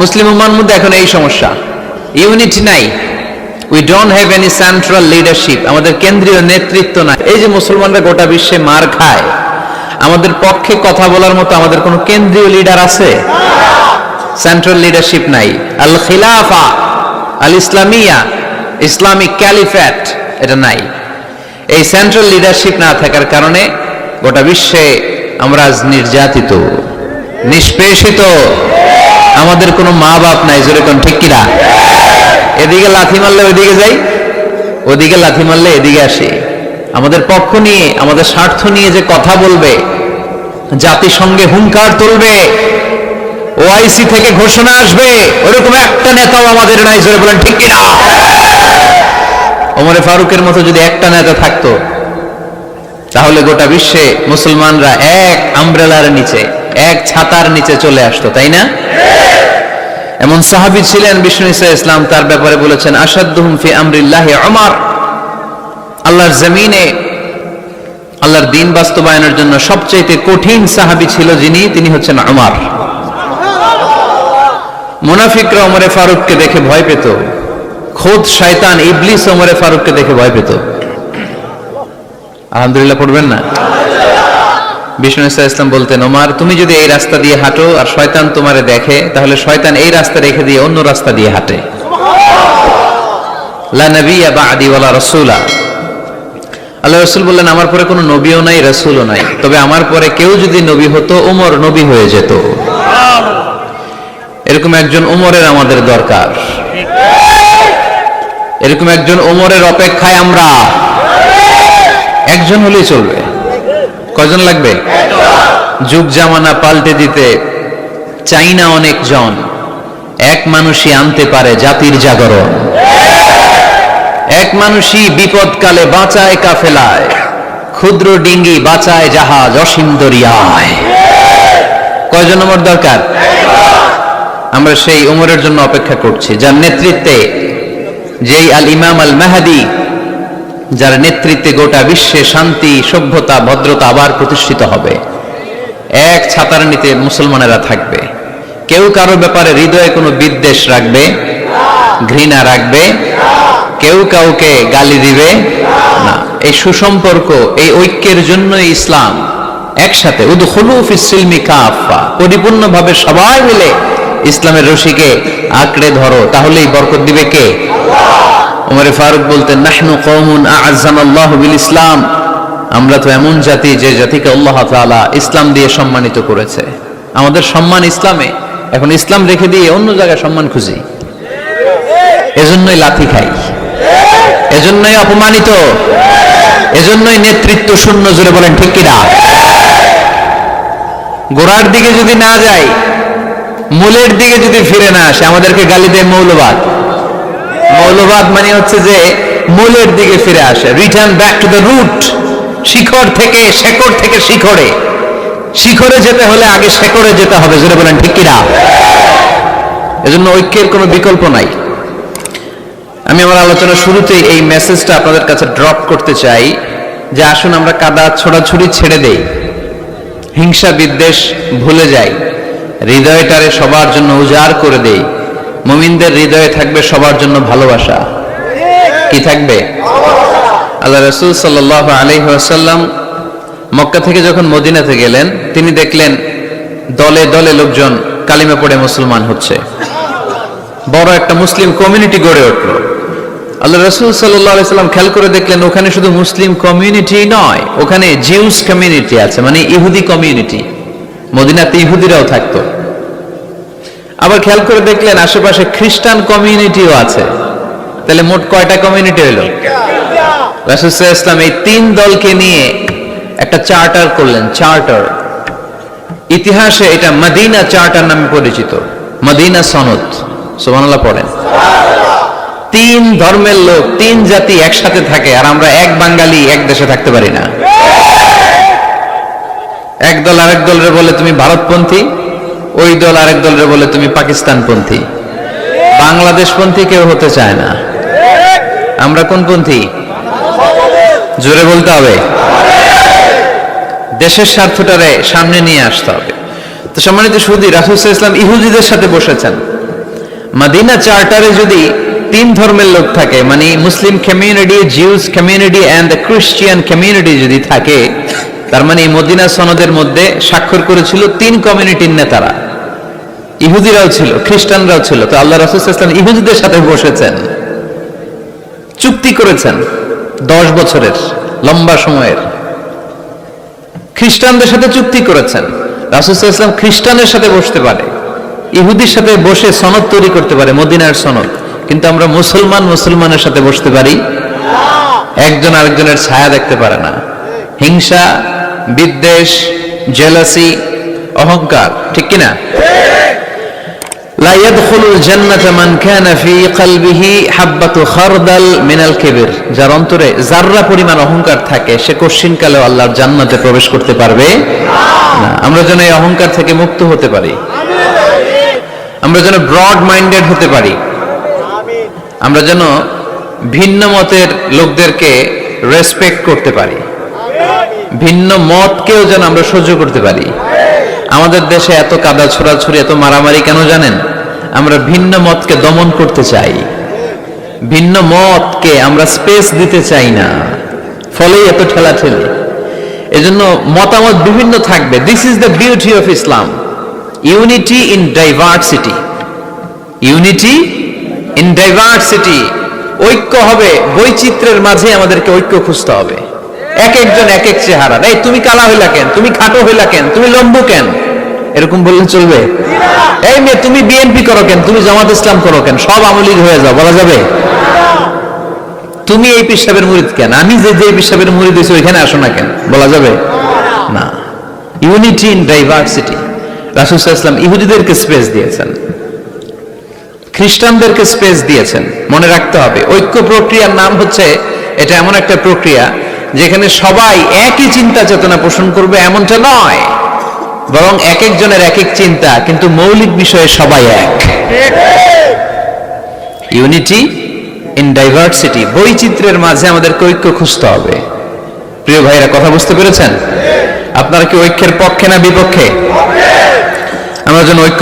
মুসলিম উম্মার মধ্যে এখন এই সমস্যা। ইউনিটি নাই। We don't have any central leadership আমাদের কেন্দ্রীয় নেতৃত্ব নাই। এই যে মুসলমানরা গোটা বিশ্বে মার খায়, আমাদের পক্ষে কথা বলার মতো আমাদের কোনো কেন্দ্রীয় লিডার আছে? সেন্ট্রাল লিডারশিপ নাই। আল খিলাফা আল ইসলামিয়া ইসলামিক ক্যালিফ্যাট, এটা নাই। এই সেন্ট্রাল লিডারশিপ না থাকার কারণে গোটা বিশ্বে আমরা আজ নির্যাতিত, নিষ্পেষিত। আমাদের কোনো মা বাপ নাই যেরকম ঠিক কিনা? এদিকে লাথি মারলে ওইদিকে যাই, ওদিকে লাথি মারলে এদিকে আসি। আমাদের পক্ষ নিয়ে, আমাদের স্বার্থ নিয়ে যে কথা বলবে, জাতিসংঘে হুঙ্কার তুলবে, ওআইসি থেকে ঘোষণা আসবে, ওরকম একটা নেতাও আমাদের নাই, জোরে বলেন ঠিক কিনা? ওমরে ফারুকের মতো যদি একটা নেতা থাকতো, তাহলে গোটা বিশ্বে মুসলমানরা এক আমব্রেলার নিচে, এক ছাতার নিচে চলে আসতো, তাই না? এমন সাহাবি ছিলেন বিষ্ণু ইসা ইসলাম, তার ব্যাপারে বলেছেন আসাদুহুম ফি আমরিল্লাহি ওমর আল্লাহর জমিনে আল্লাহর দিন বাস্তবায়নের জন্য সবচেয়ে কঠিন সাহাবি ছিল যিনি, তিনি হচ্ছেন আমার মুনাফিকরা ওমরে ফারুককে দেখে ভয় পেত। খোদ শয়তান, ইবলিস ওমরে ফারুককে দেখে ভয় পেত। আলহামদুলিল্লাহ, পড়বেন না? বিষ্ণু ইসা ইসলাম বলতেন ওমার তুমি যদি এই রাস্তা দিয়ে হাঁটো আর শয়তান তোমারে দেখে তাহলে শয়তান এই রাস্তা রেখে দিয়ে অন্য রাস্তা দিয়ে হাঁটে। লা নবিয়া রাসূলা। আল্লাহ রসুল বললেন আমার পরে কোনো নবীও নাই রসুলও নাই। তবে আমার পরে কেউ যদি নবী হতো ওমর নবী হয়ে যেত। এরকম একজন ওমরের আমাদের দরকার। এরকম একজন ওমরের অপেক্ষায় আমরা। একজন হলেই চলবে। কয়জন লাগবে? যুগ জামানা পাল্টে দিতে চাই না অনেক জন। এক মানুষই আনতে পারে জাতির জাগরণ। এক মানুষই বিপদকালে বাঁচায় কাফেলায়। ক্ষুদ্র ডিঙ্গি বাঁচায় জাহাজ অসীম দরিয়ায়। কয়জন নম্বর দরকার? আমরা সেই উমরের জন্য অপেক্ষা করছি। যার নেতৃত্বে যেই আল ইমাম আল মাহাদি যার নেতৃত্বে গোটা বিশ্বে শান্তি, সভ্যতা, ভদ্রতা আবার প্রতিষ্ঠিত হবে। এক ছাতার নিতে মুসলমানেরা থাকবে। কেউ কারও ব্যাপারে হৃদয়ে কোনো বিদ্বেষ রাখবে, ঘৃণা রাখবে, কেউ কাউকে গালি দিবে না। এই সুসম্পর্ক, এই ঐক্যের জন্য ইসলাম একসাথে পরিপূর্ণভাবে সবাই মিলে ইসলামের রশিকে আঁকড়ে ধরো, তাহলেই বরকত দিবে কে? ওমরে ফারুক বলতেন, নাহনু কওমুন আ'আজ্জানা আল্লাহ বিল ইসলাম। আমরা তো এমন জাতি যে জাতিকে আল্লাহ তাআলা ইসলাম দিয়ে সম্মানিত করেছে। আমাদের সম্মান ইসলামে। এখন ইসলাম রেখে দিয়ে অন্য জায়গায় সম্মান খুঁজি। এজন্যই লাথি খাই। এজন্যই অপমানিত। এজন্যই নেতৃত্ব শূন্য জুড়ে বলেন, ঠিক কিনা গোড়ার দিকে যদি না যাই মূলের দিকে যদি ফিরে না আসে, আমাদেরকে গালি দেয় মৌলবাদ। মৌলবাদ মানে হচ্ছে যে মূলের দিকে ফিরে আসে। Return back to the root শিখর থেকে শেকড় থেকে শিখরে। শিখরে যেতে হলে আগে শেকড়ে যেতে হবে জুড়ে বলেন, ঠিক কিনা? এজন্য ঐক্যের কোনো বিকল্প নাই। আমি আমার আলোচনা শুরুতেই এই মেসেজটা আপনাদের কাছে ড্রপ করতে চাই যে আসুন আমরা কাদা ছোড়াছুড়ি ছেড়ে দেই। হিংসা বিদ্বেষ ভুলে যাই। হৃদয়টারে সবার জন্য উজাড় করে দেই। মুমিনদের হৃদয়ে থাকবে সবার জন্য ভালোবাসা। কি থাকবে? আল্লাহ রসুল সাল্লাহ আলহাসাল্লাম মক্কা থেকে যখন মদিনাতে গেলেন, তিনি দেখলেন দলে দলে লোকজন কালিমা পড়ে মুসলমান হচ্ছে। বড় একটা মুসলিম কমিউনিটি গড়ে উঠল। আল্লাহ রসুল সাল্লাম খেয়াল করে দেখলেন, ওখানে শুধু মুসলিম কমিউনিটি নয়, ওখানে জিউস কমিউনিটি আছে মানে ইহুদি কমিউনিটি। মদিনাতে ইহুদিরাও থাকতো। আবার খেয়াল করে দেখলেন আশেপাশে খ্রিস্টান কমিউনিটিও আছে। তাহলে মোট কয়টা কমিউনিটি রাসুল ইসলাম এই তিন দলকে নিয়ে একটা চার্টার করলেন, চার্টার। ইতিহাসে এটা মদিনা চার্টার নামে পরিচিত, মদিনা সনদ। সুবহানাল্লাহ পড়েন। তিন ধর্মের লোক, তিন জাতি একসাথে থাকে আর আমরা এক বাঙালি, এক দেশে থাকতে পারি না। এক দল আরেক দলের বলে, তুমি ভারতপন্থী? ওই দল আরেক দলের বলে তুমি পাকিস্তানপন্থী। বাংলাদেশপন্থী কেউ হতে চায় না। আমরা কোন পন্থী জোরে বলতে হবে। দেশের স্বার্থটারে সামনে নিয়ে আসতে হবে। তো সম্মানিত সুদী, রাসুল ইসলাম ইহুদিদের সাথে বসেছেন। মাদিনা চার্টারে যদি তিন ধর্মের লোক থাকে মানে Muslim community Jews community and the Christian community যদি থাকে, তার মানে মদিনা সনদের মধ্যে স্বাক্ষর করেছিল তিন কমিউনিটির নেতারা। ইহুদিরাও ছিল, খ্রিস্টানরাও ছিল, তো আল্লাহ রাসুলাম ইহুদিদের সাথে বসেছেন। চুক্তি করেছেন দশ বছরের, লম্বা সময়ের। খ্রিস্টানদের সাথে চুক্তি করেছেন। রাসুলাম খ্রিস্টানের সাথে বসতে পারে। ইহুদির সাথে বসে সনদ তৈরি করতে পারে, মদিনার সনদ। কিন্তু আমরা মুসলমান মুসলমানের সাথে বসতে পারি। একজন আরেকজনের ছায়া দেখতে পারে না। হিংসা, বিদ্বেষ, জেলাসি, অহংকার, ঠিক কিনা? لا يدخل الجنة من كان في قلبه حبة خردل من الكبر যার অন্তরে জাররা পরিমাণ অহংকার থাকে সে কশিনকালে আল্লাহর জান্নাতে প্রবেশ করতে পারবে না আমরা যেন এই অহংকার থেকে মুক্ত হতে পারি আমরা যেন ব্রড মাইন্ডেড হতে পারি আমরা যেন ভিন্ন মতের লোকদেরকে রেসপেক্ট করতে পারি ভিন্ন মতকেও যেন আমরা সহ্য করতে পারি আমাদের দেশে এত কাদা ছোড়াছুরি এত মারামারি কেন জানেন আমরা ভিন্ন মতকে দমন করতে চাই। ভিন্ন মতকে আমরা স্পেস দিতে চাই না। ফলেই এত ঠেলা ঠেলে এজন্য মতামত বিভিন্ন থাকবে। This is the beauty of Islam unity in diversity unity in diversity ঐক্য হবে, বৈচিত্র্যের মাঝে আমাদেরকে ঐক্য খুঁজতে হবে। এক একজন এক এক চেহারা। এই তুমি কালা হইলা কেন? তুমি খাটো হইলা কেন? তুমি লম্বু কেন? এরকম বললে চলবে? এই মেয়ে, তুমি বিএনপি করো কেন? তুমি জামাত ইসলাম করো কেন? সব আমলিগ হয়ে যাও, বলা যাবে? তুমি এই পিসাবের মুরিদ কেন? আমি যে যে পিসাবের মুরিদ হয়েছি, ওইখানে আসো না কেন? বলা যাবে? না। ইউনিটি ইন ডাইভার্সিটি রাসুল ইসলাম ইহুদিদেরকে স্পেস দিয়েছেন। খ্রিস্টানদেরকে স্পেস দিয়েছেন। মনে রাখতে হবে, ঐক্য প্রক্রিয়ার নাম হচ্ছে, এটা এমন একটা প্রক্রিয়া, যেখানে সবাই একই চিন্তা চেতনা পোষণ করবে, এমনটা নয়। বরং এক একজনের এক এক চিন্তা, কিন্তু মৌলিক বিষয়ে সবাই এক। ইউনিটি ইন ডাইভার্সিটি বৈচিত্র্যের মাঝে আমাদের ঐক্য খুঁজতে হবে। প্রিয় ভাইরা কথা বুঝতে পেরেছেন? আপনারা কি ঐক্যের পক্ষে না বিপক্ষে? আমরা যেন ঐক্য